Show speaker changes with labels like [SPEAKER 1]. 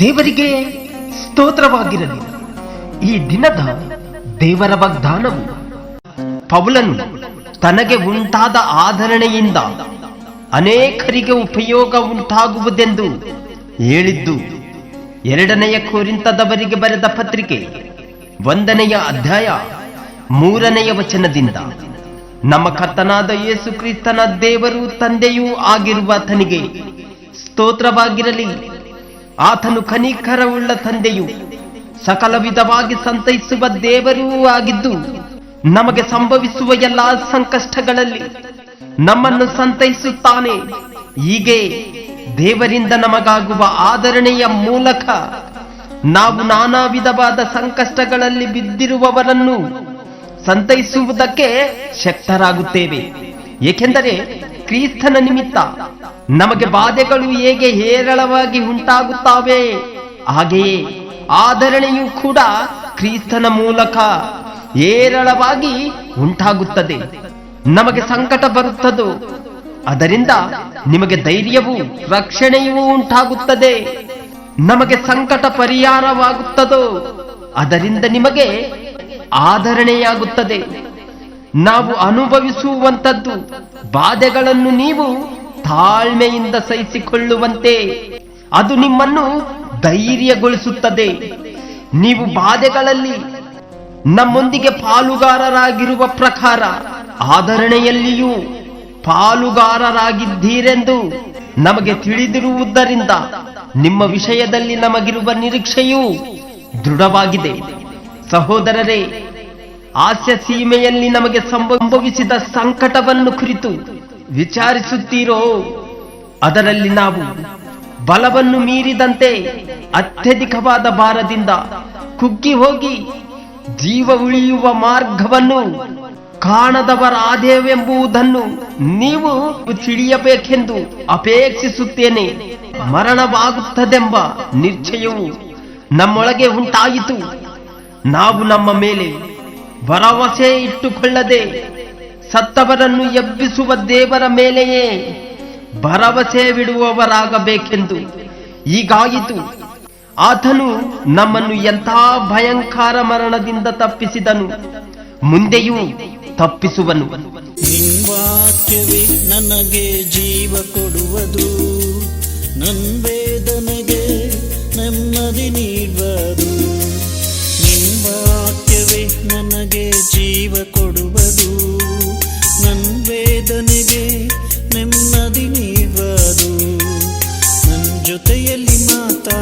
[SPEAKER 1] ದೇವರಿಗೆ ಸ್ತೋತ್ರವಾಗಿರಲಿ. ಈ ದಿನದ ದೇವರ ವಾಗ್ದಾನವು ಪೌಲನು ತನಗೆ ಉಂಟಾದ ಆಧರಣೆಯಿಂದ ಅನೇಕರಿಗೆ ಉಪಯೋಗ ಉಂಟಾಗುವುದೆಂದು ಹೇಳಿದ್ದು, ಎರಡನೆಯ ಕೋರಿಂತದವರಿಗೆ ಬರೆದ ಪತ್ರಿಕೆ ಒಂದನೆಯ ಅಧ್ಯಾಯ ಮೂರನೆಯ ವಚನದಿಂದ. ನಮ್ಮ ಕರ್ತನಾದ ಯೇಸು ಕ್ರಿಸ್ತನ ದೇವರು ತಂದೆಯೂ ಆಗಿರುವ ತನಿಗೆ ಸ್ತೋತ್ರವಾಗಿರಲಿ. ಆತನು ಖನಿಖರವುಳ್ಳ ತಂದೆಯು ಸಕಲ ವಿಧವಾಗಿ ಸಂತೈಸುವ ದೇವರೂ ಆಗಿದ್ದು, ನಮಗೆ ಸಂಭವಿಸುವ ಎಲ್ಲಾ ಸಂಕಷ್ಟಗಳಲ್ಲಿ ನಮ್ಮನ್ನು ಸಂತೈಸುತ್ತಾನೆ. ಹೀಗೆ ದೇವರಿಂದ ನಮಗಾಗುವ ಆದರಣೆಯ ಮೂಲಕ ನಾವು ನಾನಾ ವಿಧವಾದ ಸಂಕಷ್ಟಗಳಲ್ಲಿ ಬಿದ್ದಿರುವವರನ್ನು ಸಂತೈಸುವುದಕ್ಕೆ ಶಕ್ತರಾಗುತ್ತೇವೆ. ಏಕೆಂದರೆ ಕ್ರಿಸ್ತನ ನಿಮಿತ್ತ ನಮಗೆ ಬಾಧೆಗಳು ಹೇಗೆ ಹೇರಳವಾಗಿ ಉಂಟಾಗುತ್ತವೆ, ಹಾಗೆಯೇ ಆಧರಣೆಯೂ ಕೂಡ ಕ್ರಿಸ್ತನ ಮೂಲಕ ಹೇರಳವಾಗಿ ಉಂಟಾಗುತ್ತದೆ. ನಮಗೆ ಸಂಕಟ ಬರುತ್ತದೋ, ಅದರಿಂದ ನಿಮಗೆ ಧೈರ್ಯವೂ ರಕ್ಷಣೆಯೂ ಉಂಟಾಗುತ್ತದೆ. ನಮಗೆ ಸಂಕಟ ಪರಿಹಾರವಾಗುತ್ತದೋ, ಅದರಿಂದ ನಿಮಗೆ ಆಧರಣೆಯಾಗುತ್ತದೆ. ನಾವು ಅನುಭವಿಸುವಂಥದ್ದು ಬಾಧೆಗಳನ್ನು ನೀವು ತಾಳ್ಮೆಯಿಂದ ಸಹಿಸಿಕೊಳ್ಳುವಂತೆ. ಅದು ನಿಮ್ಮನ್ನು ಧೈರ್ಯಗೊಳಿಸುತ್ತದೆ. ನೀವು ಬಾಧೆಗಳಲ್ಲಿ ನಮ್ಮೊಂದಿಗೆ ಪಾಲುಗಾರರಾಗಿರುವ ಪ್ರಕಾರ ಆಧರಣೆಯಲ್ಲಿಯೂ ಪಾಲುಗಾರರಾಗಿದ್ದೀರೆಂದು ನಮಗೆ ತಿಳಿದಿರುವುದರಿಂದ ನಿಮ್ಮ ವಿಷಯದಲ್ಲಿ ನಮಗಿರುವ ನಿರೀಕ್ಷೆಯೂ ದೃಢವಾಗಿದೆ. ಸಹೋದರರೇ ಹಾಸ್ಯ ಸೀಮೆಯಲ್ಲಿ ನಮಗೆ ಸಂಭವಿಸಿದ ಸಂಕಟವನ್ನು ಕುರಿತು ವಿಚಾರಿಸುತ್ತೀರೋ? ಅದರಲ್ಲಿ ನಾವು ಬಲವನ್ನು ಮೀರಿದಂತೆ ಅತ್ಯಧಿಕವಾದ ಭಾರದಿಂದ ಕುಗ್ಗಿ ಹೋಗಿ ಜೀವ ಉಳಿಯುವ ಮಾರ್ಗವನ್ನು ಕಾಣದವರಾದೇವೆಂಬುದನ್ನು ನೀವು ತಿಳಿಯಬೇಕೆಂದು ಅಪೇಕ್ಷಿಸುತ್ತೇನೆ. ಮರಣವಾಗುತ್ತದೆಂಬ ನಿಶ್ಚಯವು ನಮ್ಮೊಳಗೆ ಉಂಟಾಯಿತು. ನಾವು ನಮ್ಮ ಮೇಲೆ ಭರವಸೆ ಇಟ್ಟುಕೊಳ್ಳದೆ ಸತ್ತವರನ್ನು ಎಬ್ಬಿಸುವ ದೇವರ ಮೇಲೆಯೇ ಭರವಸೆ ಬಿಡುವವರಾಗಬೇಕೆಂದು ಈಗಾಯಿತು ಆತನು ನಮ್ಮನ್ನು ಎಂಥ ಭಯಂಕರ ಮರಣದಿಂದ ತಪ್ಪಿಸಿದನು, ಮುಂದೆಯೂ ತಪ್ಪಿಸುವನು.
[SPEAKER 2] ನನಗೆ ಜೀವ ಕೊಡುವುದು, ನನ್ನ ವೇದನೆಗೆ ನೆಮ್ಮದಿ ನೀಡುವುದು. ನೀಡುವುದು ನನ್ ಜೊತೆಯಲ್ಲಿ ಮಾತಾಡು ಪ್ರಭುವೇ